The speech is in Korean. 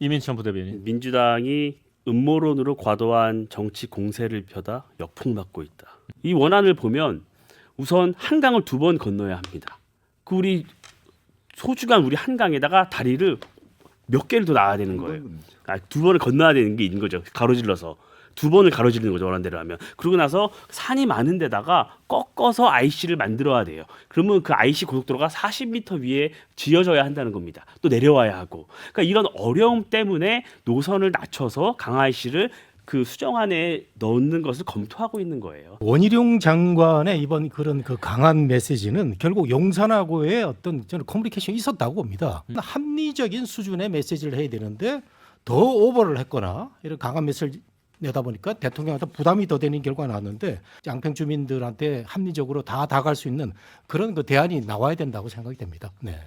이민천 부대변인. 민주당이 음모론으로 과도한 정치 공세를 펴다 역풍 맞고 있다. 이 원안을 보면 우선 한강을 두 번 건너야 합니다. 그 우리 소중한 우리 한강에다가 다리를 몇 개를 더 놔야 되는 거예요. 아, 두 번을 건너야 되는 게 있는 거죠. 가로질러서 두 번을 가로지르는 거죠. 원하는 대로 하면. 그러고 나서 산이 많은 데다가 꺾어서 IC를 만들어야 돼요. 그러면 그 IC 고속도로가 40m 위에 지어져야 한다는 겁니다. 또 내려와야 하고. 그러니까 이런 어려움 때문에 노선을 낮춰서 강 IC를 그 수정안에 넣는 것을 검토하고 있는 거예요. 원희룡 장관의 이번 그런 그 강한 메시지는 결국 용산하고의 어떤 저는 커뮤니케이션이 있었다고 봅니다. 합리적인 수준의 메시지를 해야 되는데 더 오버를 했거나 이런 강한 메시지를 내다 보니까 대통령한테 부담이 더 되는 결과가 나왔는데 양평 주민들한테 합리적으로 다 다갈 수 있는 그런 그 대안이 나와야 된다고 생각이 됩니다. 네.